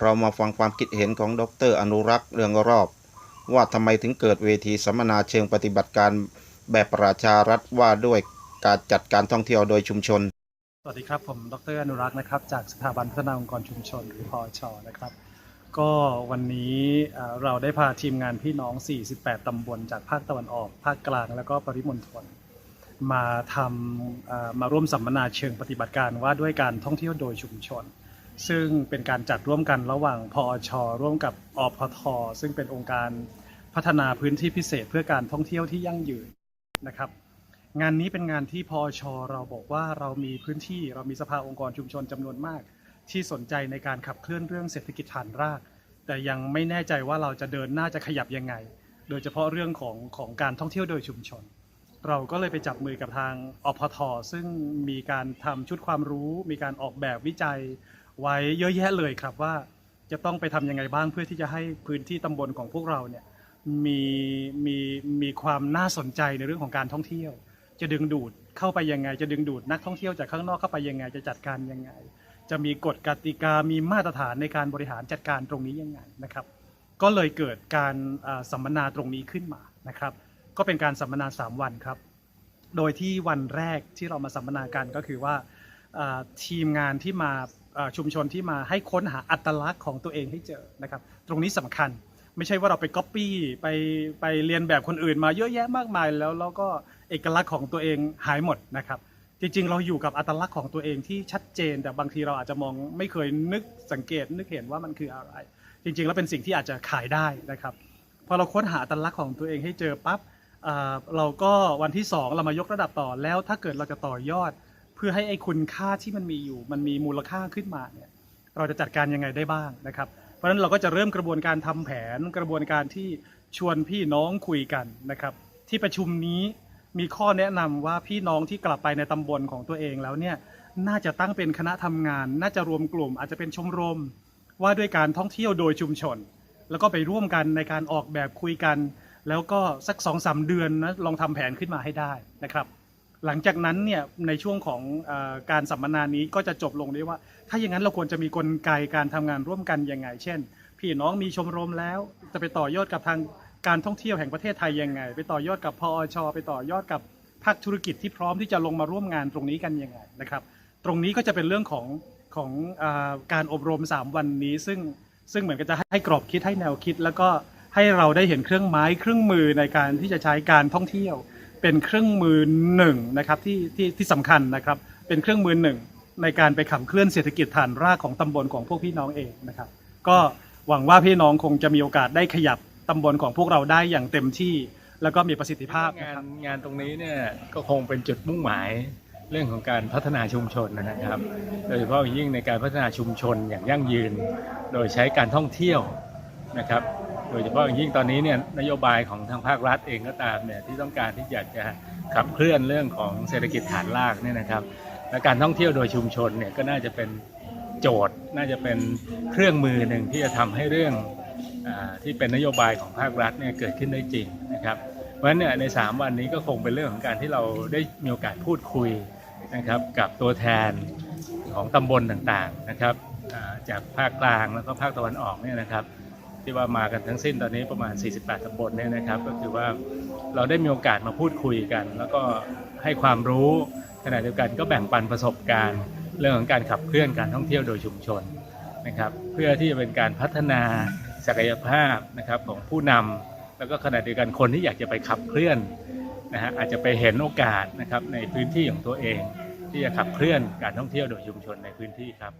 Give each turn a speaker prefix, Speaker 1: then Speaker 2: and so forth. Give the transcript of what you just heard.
Speaker 1: เรามาฟังความคิดเห็นของดร อนุรักษ์เรืองรอบ ว่าทำไมถึงเกิดเวทีสัมมนาเชิงปฏิบัติการแบบประชารัฐว่าด้วยการจัดการท่องเที่ยวโดยชุมชน
Speaker 2: สวัสดีครับ ผมดรอนุรักษ์นะครับ จากสถาบันพัฒนาองค์กรชุมชนหรือพอชนะครับ ก็วันนี้เราได้พาทีมงานพี่น้อง 48 ตำบลจากภาคตะวันออก ภาคกลาง แล้วก็ปริมณฑลมาทำมาร่วมสัมมนาเชิงปฏิบัติการว่าด้วยการท่องเที่ยวโดยชุมชน ซึ่งเป็นการจัดร่วมกันระหว่างพอช ร่วมกับอพท ซึ่งเป็นองค์การพัฒนาพื้นที่พิเศษเพื่อการท่องเที่ยวที่ยั่งยืนนะครับ งานนี้เป็นงานที่พอช เราบอกว่าเรามีพื้นที่เรามีสภาองค์กรชุมชนจำนวนมาก ที่สนใจในการขับเคลื่อนเรื่องเศรษฐกิจฐานราก แต่ยังไม่แน่ใจว่าเราจะเดินหน้าจะขยับยังไง โดยเฉพาะเรื่องของของการท่องเที่ยวโดยชุมชน เราก็เลยไปจับมือกับทางอพทซึ่งมีการทำชุดความรู้ มีการออกแบบวิจัย ไว้เยอะแยะเลยครับว่าจะต้องไปทำยังไงบ้างเพื่อที่จะให้พื้นที่ตำบลของพวกเราเนี่ยมีมีมีความน่าสนใจในเรื่องของการท่องเที่ยว จะดึงดูดเข้าไปยังไง จะดึงดูดนักท่องเที่ยวจากข้างนอกเข้าไปยังไง จะจัดการยังไง จะมีกฎกติกามีมาตรฐานในการบริหารจัดการตรงนี้ยังไงนะครับ ก็เลยเกิดการสัมมนาตรงนี้ขึ้นมานะครับ ก็เป็นการสัมมนา 3 วันครับ โดยที่วันแรกที่เรามาสัมมนากันก็คือว่าทีมงานที่มา ชุมชนที่มาให้ค้นหาอัตลักษณ์ของตัวเองให้เจอนะครับ ตรงนี้สำคัญไม่ใช่ว่าเราไปก๊อปปี้ไปไปเรียนแบบคนอื่นมาเยอะแยะมากมาย แล้วแล้วก็เอกลักษณ์ของตัวเองหายหมดนะครับ จริงๆ เราอยู่กับอัตลักษณ์ของตัวเองที่ชัดเจน แต่บางทีเราอาจจะมองไม่เคยนึกสังเกตนึกเห็นว่ามันคืออะไร จริงๆ แล้วเป็นสิ่งที่อาจจะขายได้นะครับพอเราค้นหาอัตลักษณ์ของตัวเองให้เจอปั๊บเราก็วันที่ 2 เรามายกระดับต่อแล้วถ้าเกิดเราจะต่อยอด เพื่อให้ไอ้คุณค่าที่มันมีอยู่ มันมีมูลค่าขึ้นมาเนี่ยเราจะจัดการยังไงได้บ้างนะครับ เพราะฉะนั้นเราก็จะเริ่มกระบวนการทำแผนกระบวนการที่ชวนพี่น้องคุยกันนะครับ ที่ประชุมนี้มีข้อแนะนำว่าพี่น้องที่กลับไปในตำบลของตัวเองแล้วเนี่ยน่าจะตั้งเป็นคณะทำงาน น่าจะรวมกลุ่ม อาจจะเป็นชมรม ว่าด้วยการท่องเที่ยวโดยชุมชน แล้วก็ไปร่วมกันในการออกแบบคุยกัน แล้วก็สักสองสามเดือนนะลองทำแผนขึ้นมาให้ได้นะครับ หลังจากนั้นเนี่ยในช่วงของอการสัมมนานี้ก็จะจบลงได้ว่า ถ้าอย่างนั้นเราควรจะมีกลไกการทำงานร่วมกันยังไง เช่น พี่น้องมีชมรมแล้ว จะไปต่อยอดกับทางการท่องเที่ยวแห่งประเทศไทยยังไง ไปต่อยอดกับพอชไปต่อยอดกับภาคธุรกิจที่พร้อมที่จะลงมาร่วมงานตรงนี้กันยังไงนะครับ ตรงนี้ก็จะเป็นเรื่องของของอการอบรม 3 วันนี้ ซึ่งซึ่งเหมือนกับจะให้กรอบคิดให้แนวคิด แล้วก็ให้เราได้เห็นเครื่องไม้เครื่องมือในการที่จะใช้การท่องเที่ยว เป็นเครื่องมือหนึ่งนะครับที่ที่ที่สำคัญนะครับ เป็นเครื่องมือหนึ่งในการไปขับเคลื่อนเศรษฐกิจฐานรากของตำบลของพวกพี่น้องเองนะครับ ก็หวังว่าพี่น้องคงจะมีโอกาสได้ขยับตำบลของพวกเราได้อย่างเต็มที่ แล้วก็มีประสิทธิภาพนะ
Speaker 3: งา
Speaker 2: คนรับ
Speaker 3: งานตรงนี้เนี่ยก็คงเป็นจุดมุ่งหมายเรื่องของการพัฒนาชุมชนนะครับ โดยเฉพาะอย่างยิ่งในการพัฒนาชุมชนอย่างยั่งยืน โดยใช้การท่องเที่ยวนะครับ โดยเฉพาะอย่างยิ่งตอนนี้เนี่ยนโยบายของทางภาครัฐเองก็ตามเนี่ยที่ต้องการที่อยากจะขับเคลื่อนเรื่องของเศรษฐกิจฐานรากเนี่ยนะครับ และการท่องเที่ยวโดยชุมชนเนี่ยก็น่าจะเป็นโจทย์ น่าจะเป็นเครื่องมือหนึ่งที่จะทำให้เรื่องอที่เป็นนโยบายของภาครัฐเนี่ยเกิดขึ้นได้จริงนะครับ เพราะฉะนั้นเนี่ยใน 3 วันนี้ก็คงเป็นเรื่องของการที่เราได้มีโอกาสพูดคุยนะครับกับตัวแทนของตำบลต่างๆนะครับจากภาคกลางแล้วก็ภาคตะวันออกเนี่ยนะครับ ที่ว่ามากันทั้งสิ้นตอนนี้ประมาณ 48ตำบลเนี่ยนะครับ ก็คือว่าเราได้มีโอกาสมาพูดคุยกัน แล้วก็ให้ความรู้ขณะเดียวกันก็แบ่งปันประสบการณ์ เรื่องของการขับเคลื่อนการท่องเที่ยวโดยชุมชนนะครับ เพื่อที่จะเป็นการพัฒนาศักยภาพนะครับของผู้นำแล้วก็ขณะเดียวกันคนที่อยากจะไปขับเคลื่อนนะฮะอาจจะไปเห็นโอกาสนะครับในพื้นที่ของตัวเอง ที่จะขับเคลื่อนการท่องเที่ยวโดยชุมชนในพื้นที่ครับ